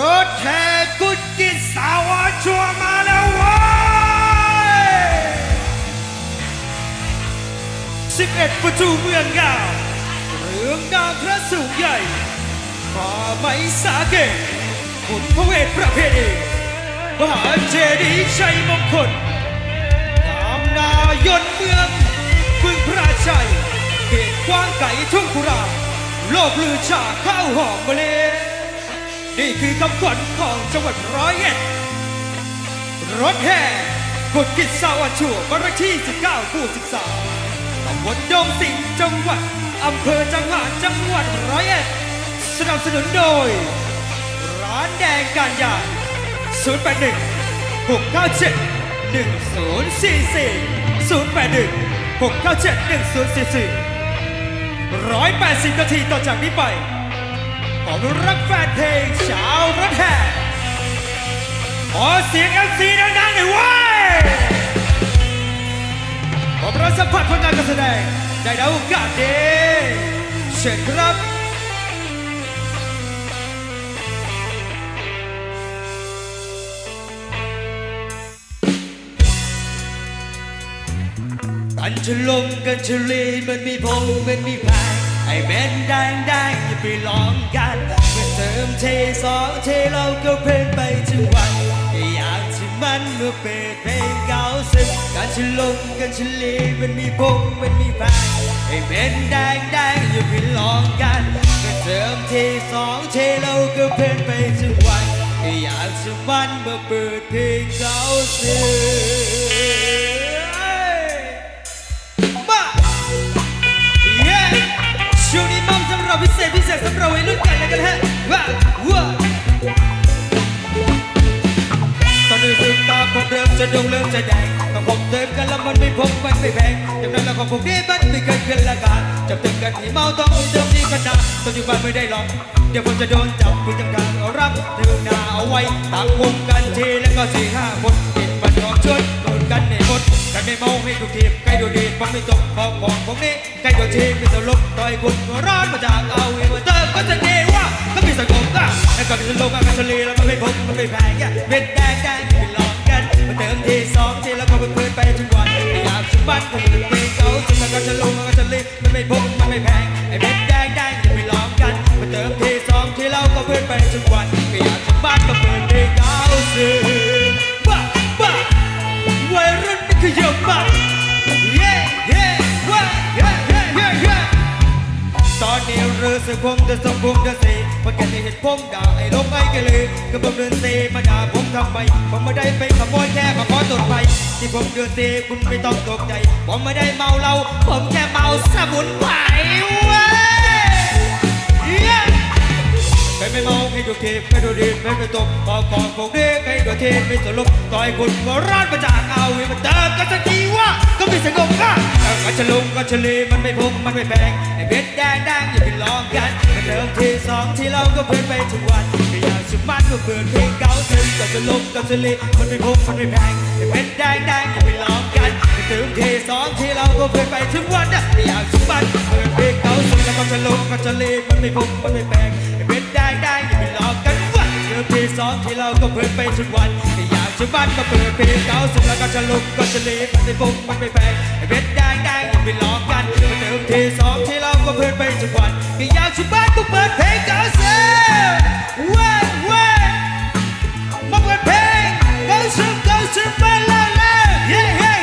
รถแห่กุดกิสาวชัวมาแล้วเว้ยสิบเอ็ดประตูเมืองงามเรืองงามพระสูงใหญ่ป่าไม้สาเกตขุนพระเวทประเพณีมหาเจดีย์ชัยมงคลตามนายนเมืองบึงพระชัยเขตกว้างไก่ทุ่งกุราโลกลือชาข้าวหอมมะเล นี่คือคำขวัญของจังหวัดร้อยเอ็ด รถแห่กดกิจสาวชัวบรที่ 19หมู่13ตำบลดงสิงห์จังหวัดอำเภอจังหวัดจังหวัดร้อยเอ็ด สนับสนุนโดย ร้านแดงการยาง081 697 1044 081 697 1044ร้อยแปดสิบนาทีต่อจากนี้ไป ของรักแฟนเพลงชาวรถแห่ขอเสียงเอฟซีดังๆหน่อยว้ยขอประสัมผัสผลงานการแสดงได้แล้วกาสดีเชิญครับกันจะลงกันจะลีมันมีพงมันมีพาย ไอ้เบ็นแดงแดงอย่าไปลองกันเมื่อเติมเทสองเทเราก็เพลินไปทั้งวันอยากที่มันเมื่อเปิดเพลงเก่าซึมกันจะลงกันจะลีมันมีพงมันมีพายไอ้เบ็นแดงแดงอย่าไปลองกันเมื่อเติมเทสองเทเราก็เพลินไปทั้งวันอยากที่มันเมื่อเปิดเพลงเก่าซึม จากนั้นแล้วของผมนี่มันไม่เกินเกินละกันจับเติมกันที่เมาต้องเติมนี่กันนะตอนอยู่บ้านไม่ได้หรอก เดี๋ยวผมจะโดนจับคุณจำการเอารับเติมหน้าเอาไว้ต่างวงกันทีแล้วก็สี่ห้าคนเห็นมันยอมช่วยโดนกันในหมดกันไม่เมาไม่ถูกทีบใครโดนดีมันไม่ตกของของผมนี่ใครโดนทีไม่ตลกต่อยกุนร้อนมาจากเอาเอวเตอร์ก็จะเกว่าก็มีสังคมอะแล้วก็มีสังคมอะก็เฉลี่ยแล้วมันไม่พกมันไม่แพงอ่เม็ดแดงแดงไม่หลอก เติมทีสองทีแล้วก็เพื่อนไปทุกวันอยากชุบบ้านก็มันเพลงเก่าจนมันก็จะลงมันก็จะรีบมันไม่พกมันไม่แพงไอ้เม็ดแดงแดงอย่าไปหลอกกันมาเติมทีสองทีแล้วก็เพื่อนไปทุกวันอยากชุบบ้านก็เปิดเพลงเก่าสิบ้าบ้าวัยรุ่นนี่คือเยอะมากเย้เย้ว้าเย้เย้เย้เย้ตอนนี้เรือเสือคงจะสมบูรณ์จะสมันแค่ที่เห็นผมด่าไอ้ลงไอ้กันเลยก็ผมเดินเซมาด่าผมทำไมผมไม่ได้เป็นขโมย ที่ผมเดินเซคุณไม่ต้องตกใจ ผมไม่ได้เมาเหล้าผมแค่เมาสมุนไพรเว้ยใครไม่เมาให้ดูทีไม่ดูดีไม่ไปตกบอกก่อนพวกนี้ใครดูทีไม่สลบต่อยคุณหัวร้อนมาจากเอาวิมันเติมกันสักทีว่าก็ไม่สงบค่ะก็จะลงก็จะลีมันไม่พุ่งมันไม่แพงไอ้เพชรแดงแดงอย่าไปลองกัน เติมทีสองที่เราก็เพื่อนไปทุกวันก็อยากสุดมันก็เปิดเพลงเก่าถึงก็จะลบก็จะลีมันไม่พุ่งมันไม่แพงไอ้เป็นแดงแดงก็ไปลองกันเติมทีสองที่เราก็เพื่อนไปทุกวันนะก็อยากสุดมันเพื่อเพลงเก่าซึ่งแล้วก็จะลบก็จะลีมันไม่พุ่งมันไม่แพงไอ้เป็นแดงแดงก็ไปหลอกกัน อเพลงสองที่เราก็เพิ่นไปทุกวันก็อยากจะบ้านก็เปิดเพลงเก่าสุดแล้วก็จะลุกก็จะลีมันไม่พุ่งมันไม่แพงไอ้เพชรแดงแดงย่าไปหลอกกันมาเติมเพลงสองที่เราก็เพิ่นไปทุกวันก็อยากจะบ้านก็เปิดเพลงเก่าเสียเว้ยเว้ยมาเปิดเพลงเก่าสุดเก่าสุดไปเลยเลยเย้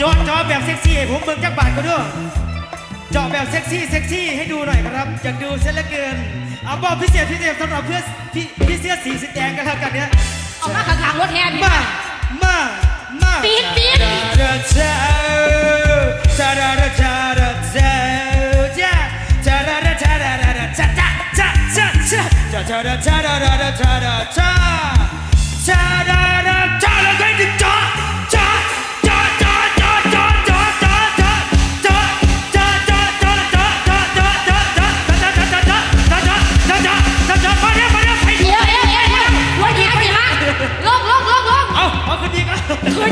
จอดจอแบบเซ็กซี่ให้ผมเบิ่งจักบาทก็ด้วยจอแบบเซ็กซี่เซ็กซี่ให้ดูหน่อยครับอยากดูเสียละเกินเอาบอกพิเศษพิเศษสำหรับเพื่อนพี่พี่เสื้อสีสีแดงกันแล้วกันเนี้ยเอามาข้างๆรถแทนนมา มา มาปี๊ดปี๊ดดาเจ้าดาดาดาจ้าดาเจ้าจ้าจ้าดาดาจ้าดาดาจ้าจ้าจ้าจ้าจ้าจ้าดาจ้าดาดาจ้าดาจ้าจ้าดาดา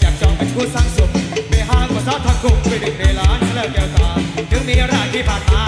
อยากจองเป็นคู่สร้งสุขไปห้างภาษาทางคงไปดึงในร้านเลิแกวตาถึงมีร้านที่ผ่านมา